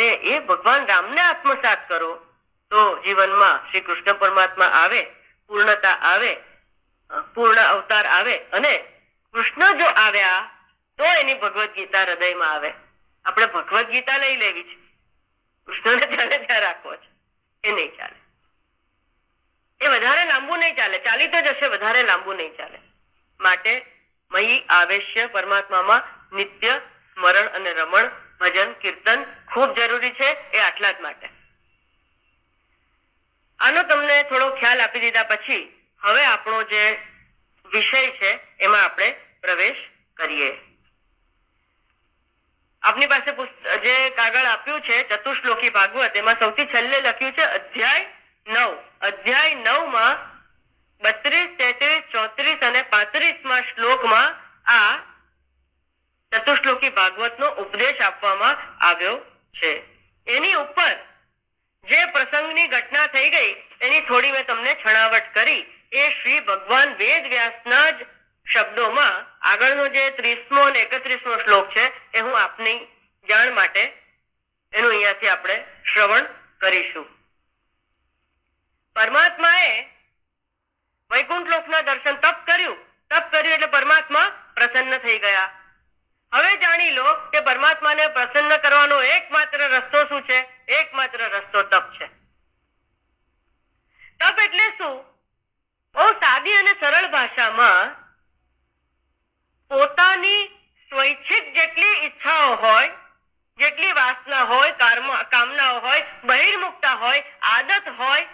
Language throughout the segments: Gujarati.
એ ભગવાન રામને આત્મસાત કરો. તો જીવનમાં શ્રી કૃષ્ણ પરમાત્મા આવે, પૂર્ણતા આવે પૂર્ણ અવતાર આવે અને કૃષ્ણ જો આવ્યા, તો એની ભગવદ ગીતા હૃદયમાં આવે. આપણે ભગવદ ગીતા લઈ લેવી છે. કૃષ્ણને ત્યાં ને ત્યાં રાખવો છે. એ નહીં ચાલે. એ વધારે લાંબુ નહીં ચાલે. ચાલી તો જશે, વધારે લાંબુ નહીં ચાલે. માટે મહી આવેશ્ય પરમાત્મામાં નિત્ય સ્મરણ અને રમણ ભજન, કીર્તન ખૂબ જરૂરી છે એ આટલા જ માટે. આનો તમને થોડો ખ્યાલ આપી દીધા પછી, હવે આપણો જે વિષય છે એમાં આપણે પ્રવેશ કરીએ. આપની પાસે જે કાગળ આપ્યું છે, ચતુશ્લોકી ભાગવત, એમાં સૌથી છેલ્લે લખ્યું છે, અધ્યાય નવ. અધ્યાય નવમાં બત્રીસ, તેત્રીસ, ચોત્રીસ અને પાંત્રીસમાં શ્લોકમાં આ ચતુશ્લોકી ભાગવતનો ઉપદેશ આપવામાં આવ્યો છે. એની ઉપર જે પ્રસંગની ઘટના થઈ ગઈ, એની થોડી મેં તમને છણાવટ કરી. એ શ્રી ભગવાન વેદ વ્યાસના જ શબ્દોમાં આગળનો જે ત્રીસમો અને એકત્રીસમો શ્લોક છે, એ હું આપની જાણ માટે એનું અહીંયાથી આપણે શ્રવણ કરીશું. પરમાત્માએ વૈકુંઠ લોકના દર્શન તપ કર્યું. તપ કર્યું એટલે પરમાત્મા પ્રસન્ન થઈ ગયા. હવે જાણી લો કે પરમાત્માને પ્રસન્ન કરવાનો એકમાત્ર રસ્તો શું છે? એકમાત્ર રસ્તો તપ છે. તપ એટલે શું? બહુ સાદી અને સરળ ભાષામાં પોતાની સ્વૈચ્છિક જેટલી ઈચ્છાઓ હોય, જેટલી વાસના હોય કામનાઓ હોય બહિર્મુક્તા હોય, આદત હોય,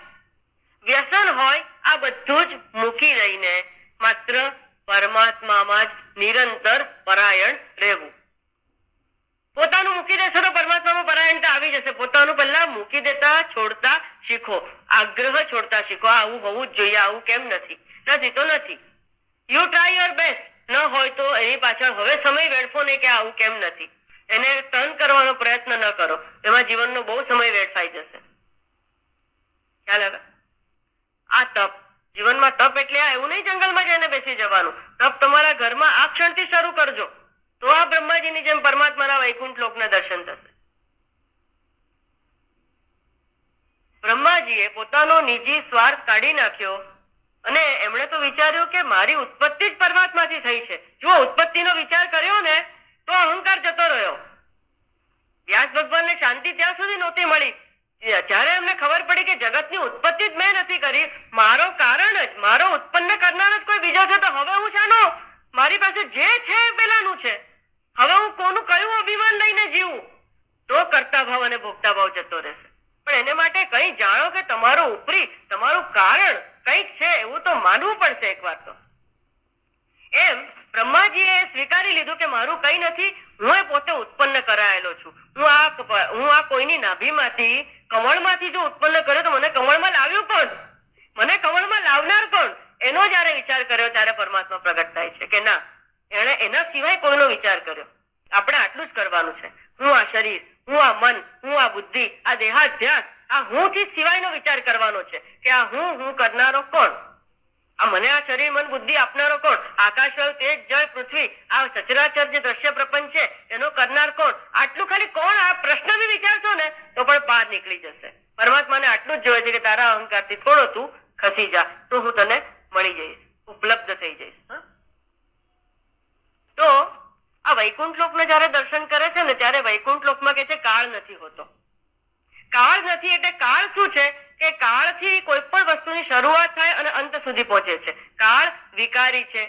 વ્યસન હોય, આ બધું જ મૂકી દઈને માત્ર પરમાત્મામાં જ નિરંતર પરાયણ રહેવું. પોતાનું મૂકી દેશો તો પરમાત્મામાં પરાયણતા આવી જશે. પોતાનું પહેલા મૂકી દેતા, છોડતા શીખો. આગ્રહ છોડતા શીખો. આવું હોવું જ જોઈએ, આવું કેમ નથી? નથી તો નથી. યુ ટ્રાય યોર બેસ્ટ ન હોય તો એની પાછળ હવે સમય વેડફો નહીં કે આવું કેમ નથી. એને ટર્ન કરવાનો પ્રયત્ન ન કરો. એમાં જીવનનો બહુ સમય વેડફાઈ જશે. ખ્યાલ આવે? આ તપ જીવનમાં તપ એટલે એવું નહીં જંગલમાં જઈને બેસી જવાનું. તપ તમારા ઘરમાં આ ક્ષણથી શરૂ કરજો. તો આ બ્રહ્માજીની જેમ પરમાત્માના વૈકુંઠ લોકના દર્શન થશે. બ્રહ્માજીએ પોતાનો નિજી સ્વાર્થ કાઢી નાખ્યો અને એમણે તો વિચાર્યું કે મારી ઉત્પત્તિ જ પરમાત્માથી થઈ છે. જો ઉત્પત્તિનો વિચાર કર્યો ને તો અહંકાર જતો રહ્યો. વ્યાસ ભગવાનને શાંતિ ત્યાં સુધી નહોતી મળી. જ્યારે એમને ખબર પડી કે જગતની ઉત્પત્તિ જ મેં નથી કરી. મારો કારણ જ, મારો ઉત્પન્ન કરનાર જ કોઈ બીજો છે તો હવે હું શાનો? મારી પાસે જે છે એ પેલાનું છે. હવે હું કોનું કયું અભિમાન લઈને જીવું? તો કરતા ભાવ અને ભોગતા ભાવ જતો રહેશે. પણ એને માટે કંઈ જાણો કે તમારું ઉપરી, તમારું કારણ કંઈક છે એવું તો માનવું પડશે એકવાર તો. એમ બ્રહ્માજીએ સ્વીકારી લીધું કે મારું કંઈ નથી, હું એ પોતે ઉત્પન્ન કરાયેલો છું. હું આ હું આ કોઈની નાભીમાંથી કમળમાંથી જો ઉત્પન્ન કર્યો તો મને કમળમાં લાવ્યું કોણ? મને કમળમાં લાવનાર કોણ? એનો જ્યારે વિચાર કર્યો ત્યારે પરમાત્મા પ્રગટ થાય છે કે ના, એણે એના સિવાય કોઈનો વિચાર કર્યો. આપણે આટલું જ કરવાનું છે. હું આ શરીર, હું આ મન, હું આ બુદ્ધિ, આ દેહાધ્યાસ, આ હું થી સિવાયનો વિચાર કરવાનો છે કે આ હું હું કરનારો કોણ? આ મને આ શરીર, મન, બુદ્ધિ આપનારો કોણ? આકાશ વાયુ તેજ, જળ, પૃથ્વી, આ સચરાચર જે દ્રશ્ય પ્રપંચ છે, એનો કરનાર કોણ? આટલું ખાલી કોણ? આ પ્રશ્ન બી વિચારશો ને, તો પણ બહાર નીકળી જશે. પરમાત્માને આટલું જ જોઈએ છે કે તારા અહંકારથી થોડો તું ખસી જા. તો હું તને મળી જઈશ. ઉપલબ્ધ થઈ જઈશ? તો આ વૈકુંઠ લોકને જ્યારે દર્શન કરે છે ને, ત્યારે વૈકુંઠ લોકમાં કે છે, કાળ નથી હોતો. કાળ નથી એટલે કાળ શું છે? કે કાળથી કોઈ પણ વસ્તુની શરૂઆત થાય અને અંત સુધી પહોંચે છે. કાળ વિકારી છે.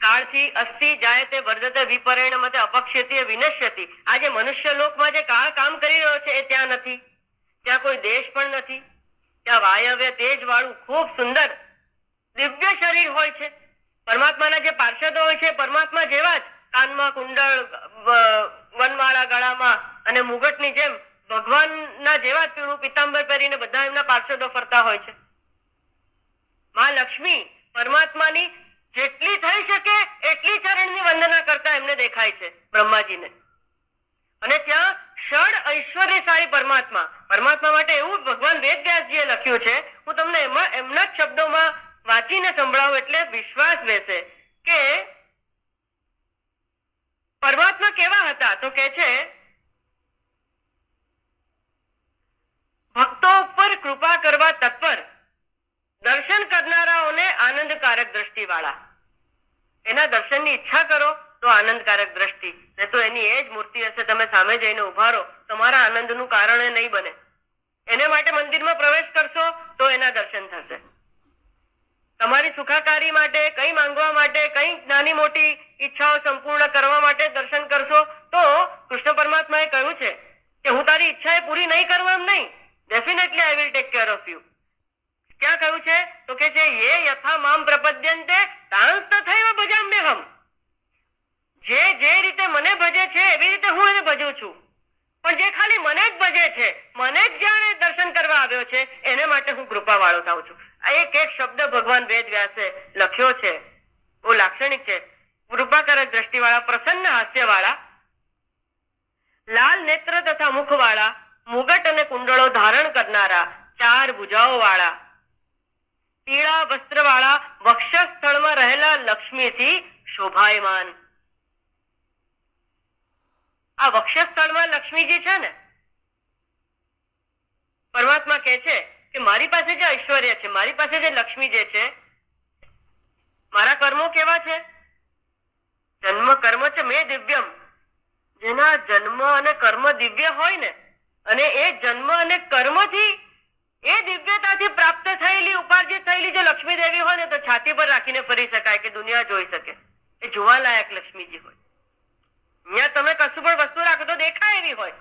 કાળથી અસ્થિ જાય તે વર્ધતે વિપરિણમતે અપક્ષેતી વિનશ્યતી. આજે મનુષ્ય લોકમાં જે કાળ કામ કરી રહ્યો છે એ ત્યાં નથી. ત્યાં કોઈ દેશ પણ નથી. ત્યાં વાયવ્ય તેજ વાળું ખૂબ સુંદર દિવ્ય શરીર હોય છે. પરમાત્માના જે પાર્ષદો હોય છે પરમાત્મા જેવા જ કાનમાં કુંડળ વનમાળા ગળામાં અને મુગટની જેમ ભગવાનના જેવા જ પીળું પહેરીને બધા એમના પાર્ષદો ફરતા હોય છે. માં લક્ષ્મી પરમાત્માની જેટલી થઈ શકે એટલી ચરણની વંદના કરતા એમને દેખાય છે બ્રહ્માજીને. અને ત્યાં ષડ ઐશ્વર્યશાળી પરમાત્મા. પરમાત્મા માટે એવું ભગવાન વેદવ્યાસજીએ લખ્યું છે, હું તમને એમાં એમના જ શબ્દોમાં વાંચીને સંભળાવું એટલે વિશ્વાસ બેસે કે પરમાત્મા કેવા હતા તો કે છે કરવા તત્પર દર્શન કરનારાઓને આનંદકારક દ્રષ્ટિવાળા. એના દર્શનની ઈચ્છા કરો તો આનંદકારક દ્રષ્ટિ, ને તો એની એ જ મૂર્તિ હશે, તમે સામે જઈને ઊભા રહો, તમારા આનંદનું કારણ એ નહીં બને. એને માટે મંદિરમાં પ્રવેશ કરશો તો એના દર્શન થશે. તમારી સુખાકારી માટે, કઈ માંગવા માટે, કઈ નાની મોટી ઈચ્છાઓ સંપૂર્ણ કરવા માટે દર્શન કરશો તો કૃષ્ણ પરમાત્માએ કહ્યું છે કે હું તારી ઈચ્છા એ પૂરી નહીં કરવા એમ નહીં. Definitely I will take care of you ક્યાં કહ્યું છે તો કે છે યે યથા મામ પ્રપદ્યંતે તાંસ તથૈવ ભજામ્યહમ જે જે રીતે મને ભજે છે એવી રીતે હું એને ભજું છું પણ જે ખાલી મને જ ભજે છે મને જ જાણે દર્શન કરવા આવ્યો છે, એને માટે હું કૃપાવાળો થાઉં છું. આ એક એક શબ્દ ભગવાન વેદ વ્યાસે લખ્યો છે. બહુ લાક્ષણિક છે. કૃપાકારક દ્રષ્ટિવાળા, પ્રસન્ન હાસ્યવાળા, લાલ નેત્ર તથા મુખવાળા મુગટ અને કુંડળો ધારણ કરનારા ચાર ભુજાઓ વાળા પીળા વસ્ત્રવાળા વક્ષસ્થળમાં રહેલા લક્ષ્મીથી શોભાયમાન. આ વક્ષસ્થળમાં લક્ષ્મીજી છે ને? પરમાત્મા કહે છે કે મારી પાસે જે ઐશ્વર્ય છે, મારી પાસે જે લક્ષ્મી જે છે, મારા કર્મો કેવા છે? જન્મ કર્મ છે, મેં દિવ્યમ. જેના જન્મ અને કર્મ દિવ્ય હોય ને અને એ જન્મ અને કર્મથી એ દિવ્યતાથી પ્રાપ્ત થયેલી, ઉપાર્જિત થયેલી જો લક્ષ્મી દેવી હોય ને, તો છાતી પર રાખીને ફરી શકાય કે દુનિયા જોઈ શકે. એ જોવાલાયક લક્ષ્મીજી હોય. અહીંયા તમે કશું પણ વસ્તુ રાખો તો દેખાય એવી હોય.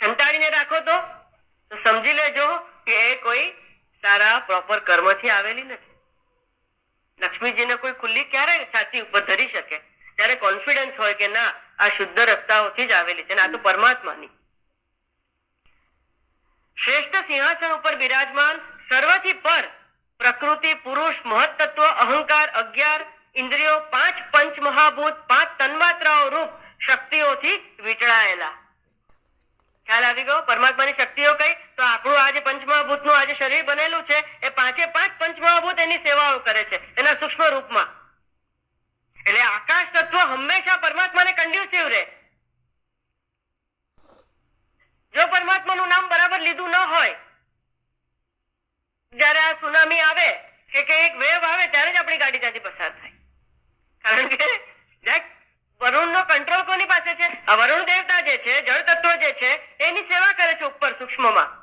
સંતાડીને રાખો તો. તો સમજી લેજો કે એ કોઈ સારા પ્રોપર કર્મથી આવેલી નથી. લક્ષ્મીજીને કોઈ ખુલ્લી ક્યારે છાતી ઉપર ધરી શકે? ત્યારે કોન્ફિડન્સ હોય કે ના, આ શુદ્ધ રસ્તાઓથી જ આવેલી છે ને, આ તો પરમાત્માની. શ્રેષ્ઠ સિંહાસન ઉપર બિરાજમાન, સર્વથી પર પ્રકૃતિ, પુરુષ, મહત્તત્વ, અહંકાર, અગિયાર, ઇન્દ્રિયો, પાંચ પંચ મહાભૂત પાંચ તન્માત્રાઓ રૂપ શક્તિઓથી વીંટળાયેલા. ખ્યાલ આવી ગયો? પરમાત્માની શક્તિઓ કઈ? તો આપણું આજે પંચમહાભૂતનું આજે શરીર બનેલું છે. એ પાંચે પાંચ પંચમહાભૂત એની સેવાઓ કરે છે, એના સૂક્ષ્મ રૂપમાં. એટલે આકાશ તત્વ હંમેશા પરમાત્માને કન્ડ્યુસિવ રહે જો પરમાત્માનું નામ બરાબર લીધું ન હોય જ્યારે આ સુનામી આવે કે કે એક વેવ આવે ત્યારે જ આપણી ગાડી ત્યાંથી પસાર થાય કારણ કે that વરુણનો કંટ્રોલ કોની પાસે છે આ વરુણ દેવતા જે છે જળ તત્વ જે છે એની સેવા કરે છે ઉપર સૂક્ષ્મમાં.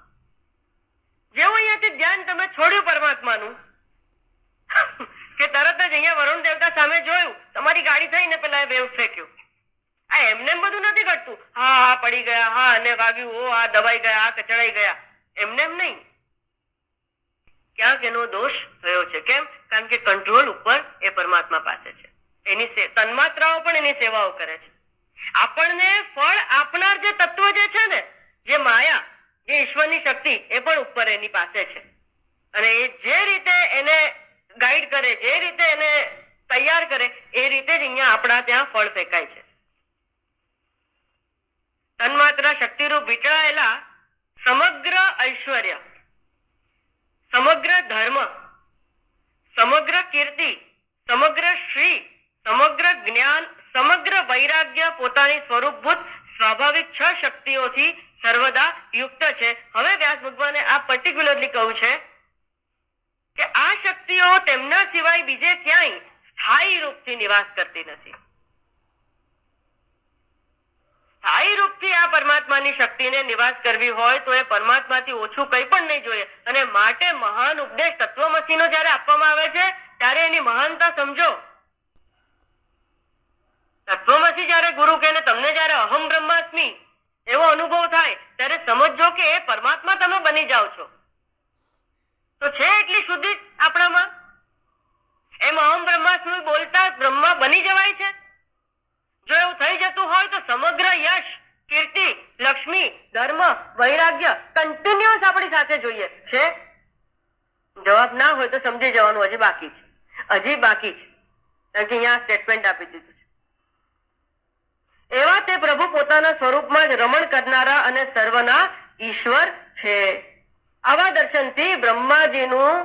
જેવું અહીંયાથી ધ્યાન તમે છોડ્યું પરમાત્માનું. કે તરત જ અહીંયા વરુણ દેવતા સામે જોયું, તમારી ગાડી થઈને પેલા વેવ ફેંક્યો. આ એમને બધું નથી ઘટતું. હા હા, પડી ગયા, હા, અને વાગ્યું, ઓ, આ દબાઈ ગયા, આ કચડાઈ ગયા. એમને એમ નહીં. ક્યાંક એનો દોષ થયો છે. કેમ? કારણ કે કંટ્રોલ ઉપર એ પરમાત્મા પાસે છે. એની તન્માત્રાઓ પણ એની સેવાઓ કરે છે. આપણને ફળ આપનાર જે તત્વ જે છે ને, જે માયા જે ઈશ્વરની શક્તિ એ પણ ઉપર એની પાસે છે. અને એ જે રીતે એને ગાઈડ કરે, જે રીતે એને તૈયાર કરે, એ રીતે જ અહીંયા આપણા ત્યાં ફળ ફેંકાય છે. તન્માત્ર શક્તિરૂપ વીંટળાયેલા સમગ્ર ઐશ્વર્ય, સમગ્ર ધર્મ, સમગ્ર કીર્તિ, સમગ્ર શ્રી, સમગ્ર જ્ઞાન, સમગ્ર વૈરાગ્ય પોતાની સ્વરૂપભૂત સ્વાભાવિક છ શક્તિઓથી સર્વદા યુક્ત છે. હવે વ્યાસ ભગવાને આ પર્ટિક્યુલરલી કહ્યું છે કે આ શક્તિઓ તેમના સિવાય બીજે ક્યાંય સ્થાયી રૂપથી નિવાસ કરતી નથી. સ્થાયી રૂપથી આ પરમાત્માની શક્તિને નિવાસ કરવી હોય તો એ પરમાત્માથી ઓછું કંઈ પણ નહીં જોઈએ. અને માટે મહાન ઉપદેશ તત્વમસીનો જ્યારે આપવામાં આવે છે, ત્યારે એની મહાનતા સમજો. તત્વમસી જ્યારે ગુરુ કહે તમને જ્યારે અહમ બ્રહ્માસ્મી એવો અનુભવ થાય, ત્યારે સમજજો કે પરમાત્મા તમે બની જાઓ છો. તો છે એટલી શુદ્ધિ આપણામાં? એમ અહમ બ્રહ્માસ્મી બોલતા બ્રહ્મા બની જવાય છે? જો એવું થઈ જતું હોય તો સમગ્ર યશ, કીર્તિ, લક્ષ્મી, ધર્મ, વૈરાગ્ય કન્ટિન્યુઅસ આપણી સાથે જોઈએ. છે? જવાબ ના હોય તો સમજી જવાનું, હજી બાકી છે. હજી બાકી છે. કારણ કે અહીંયા સ્ટેટમેન્ટ આપી દીધું એવા તે પ્રભુ પોતાના સ્વરૂપમાં જ રમણ કરનારા અને સર્વના ઈશ્વર છે. આવા દર્શનથી બ્રહ્માજીનું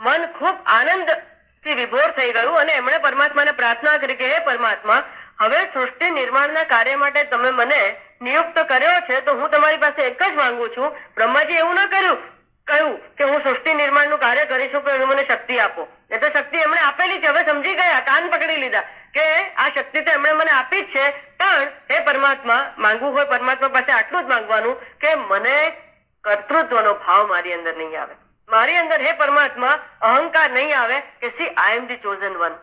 મન ખૂબ આનંદથી વિભોર થઈ ગયું અને એમણે પરમાત્માને પ્રાર્થના કરી કે, હે પરમાત્મા, હવે સૃષ્ટિ નિર્માણના કાર્ય માટે તમે મને નિયુક્ત કર્યો છે, તો હું તમારી પાસે એક જ માંગુ છું. બ્રહ્માજી એવું ના કર્યું, કહ્યું કે હું સૃષ્ટિ નિર્માણનું કાર્ય કરી શકું એવી મને શક્તિ આપો. એ તો શક્તિ એમણે આપેલી છે. હવે સમજી ગયા, કાન પકડી લીધા કે આ શક્તિ તો એમણે મને આપી જ છે. પણ હે પરમાત્મા, માંગવું હોય પરમાત્મા પાસે આટલું જ માંગવાનું કે મને કર્તૃત્વનો ભાવ મારી અંદર નહીં આવે. મારી અંદર હે પરમાત્મા, અહંકાર નહીં આવે કે see I am the chosen one